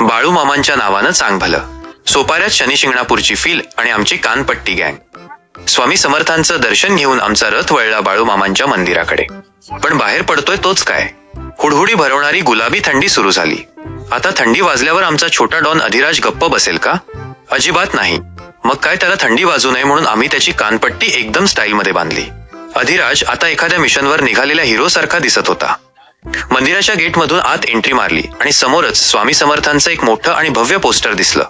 बाळू मामांच्या नावानं चांग भलं. सोपाऱ्यात शनी शिंगणापूरची फील आणि आमची कानपट्टी गँग. स्वामी समर्थांचं दर्शन घेऊन आमचा रथ वळला बाळू मामांच्या मंदिराकडे. पण बाहेर पडतोय तोच काय? हुडहुडी भरवणारी गुलाबी थंडी सुरू झाली. आता थंडी वाजल्यावर आमचा छोटा डॉन अधिराज गप्प बसेल का? अजिबात नाही. मग काय त्याला थंडी वाजू नये म्हणून आम्ही त्याची कानपट्टी एकदम स्टाईलमध्ये बांधली. अधिराज आता एखाद्या मिशनवर निघालेल्या हिरो सारखा दिसत होता. मंदिराच्या गेटमधून आत एंट्री मारली आणि समोरच स्वामी समर्थांचं एक मोठं आणि भव्य पोस्टर दिसलं.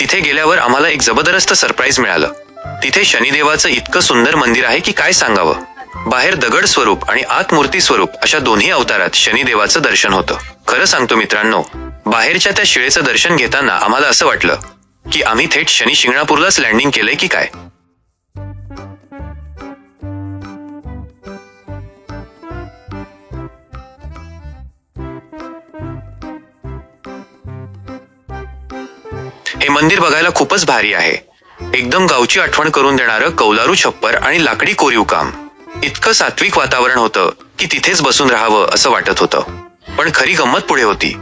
तिथे गेल्यावर आम्हाला एक जबरदस्त सरप्राईज मिळालं. तिथे शनिदेवाचं इतकं सुंदर मंदिर आहे की काय सांगावं? बाहेर दगड स्वरूप आणि आत मूर्ती स्वरूप अशा दोन्ही अवतारात शनिदेवाचं दर्शन होतं. खरं सांगतो मित्रांनो बाहेरच्या त्या शिळेचं दर्शन घेताना आम्हाला असं वाटलं की आम्ही थेट शनी शिंगणापूरलाच लँडिंग केलंय की काय? हे मंदिर बघायला खूपच भारी आहे. एकदम गावची आठवण करून देणारं कौलारू छप्पर आणि लाकडी कोरीव काम. इतकं सात्विक वातावरण होतं की तिथेच बसून राहावं असं वाटत होतं. पण खरी गंमत पुढे होती.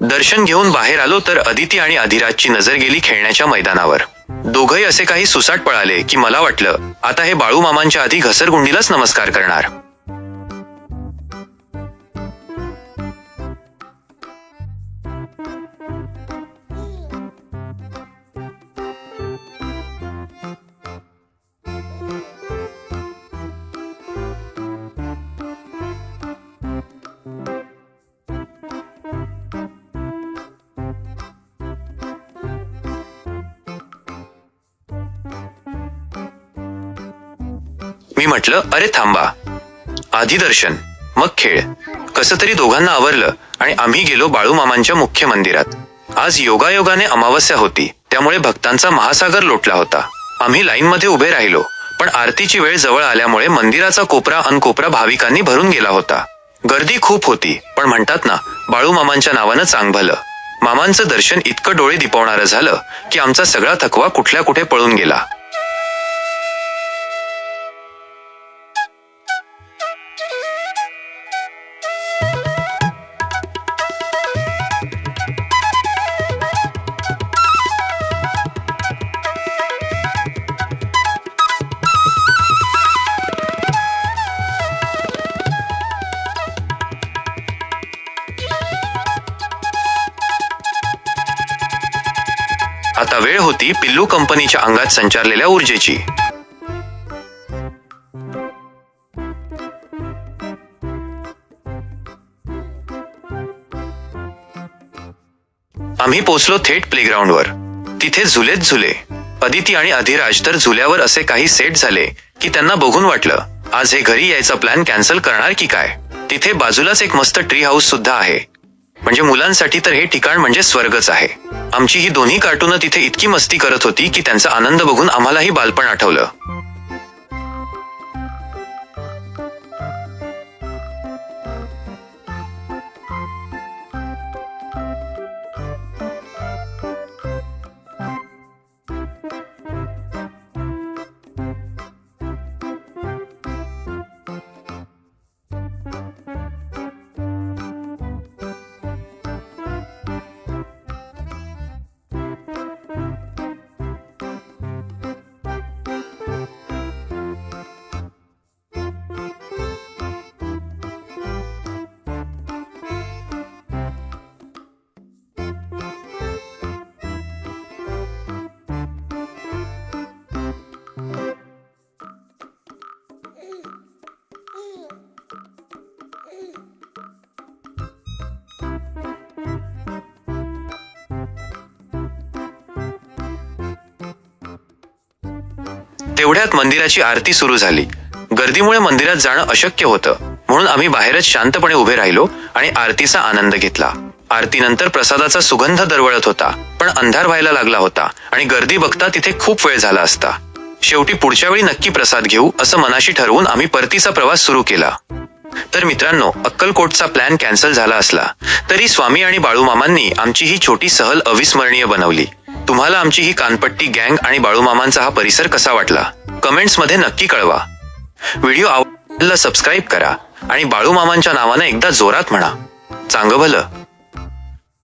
दर्शन घेऊन बाहेर आलो तर अदिती आणि अधिराजची नजर गेली खेळण्याच्या मैदानावर. दोघही असे काही सुसाट पळाले की मला वाटलं आता हे बाळू मामांच्या आधी घसरगुंडीलाच नमस्कार करणार. मी म्हटलं अरे थांबा. आधी दर्शन मग खेळ. कसं तरी दोघांना आवरलं आणि आम्ही गेलो बाळू मामांच्या मुख्य मंदिरात. आज योगायोगाने अमावस्या होती त्यामुळे भक्तांचा महासागर लोटला होता. आम्ही लाईनमध्ये उभे राहिलो पण आरतीची वेळ जवळ आल्यामुळे मंदिराचा कोपरा अनकोपरा भाविकांनी भरून गेला होता. गर्दी खूप होती पण म्हणतात ना बाळू मामांच्या नावानं चांग भलं मामांचं दर्शन इतकं डोळे दिपवणारं झालं की आमचा सगळा थकवा कुठल्या कुठे पळून गेला. आता वेळ होती पिल्लू कंपनीच्या अंगात संचारलेल्या ऊर्जेची. आम्ही पोचलो थेट प्लेग्राऊंडवर. तिथे झुलेत झुले. अदिती आणि अधिराज तर झुल्यावर असे काही सेट झाले की त्यांना बघून वाटलं आज हे घरी यायचा प्लॅन कॅन्सल करणार की काय? तिथे बाजूलाच एक मस्त ट्री हाऊस सुद्धा आहे. म्हणजे मुलांसाठी तर हे ठिकाण म्हणजे स्वर्गच आहे. आमची ही दोन्ही कार्टून तिथे इतकी मस्ती करत होती की त्यांचा आनंद बघून आम्हालाही बालपण आठवलं. तेवढ्यात मंदिराची आरती सुरू झाली. गर्दीमुळे मंदिरात जाणं अशक्य होतं. म्हणून आम्ही बाहेरच शांतपणे उभे राहिलो आणि आरतीचा आनंद घेतला. आरतीनंतर प्रसादाचा सुगंध दरवळत होता पण अंधार व्हायला लागला होता आणि गर्दी बघता तिथे खूप वेळ झाला असता. शेवटी पुढच्या वेळी नक्की प्रसाद घेऊ असं मनाशी ठरवून आम्ही परतीचा प्रवास सुरू केला. तर मित्रांनो अक्कलकोटचा प्लॅन कॅन्सल झाला असला तरी स्वामी आणि बाळूमामांनी आमची ही छोटी सहल अविस्मरणीय बनवली. तुम्हाला आमची ही कानपट्टी गँग आणि बाळूमामांचा हा परिसर कसा वाटला? कमेंट्समध्ये नक्की कळवा. व्हिडिओ आवडला सबस्क्राईब करा आणि बाळूमामांच्या नावानं एकदा जोरात म्हणा. चांग भलं.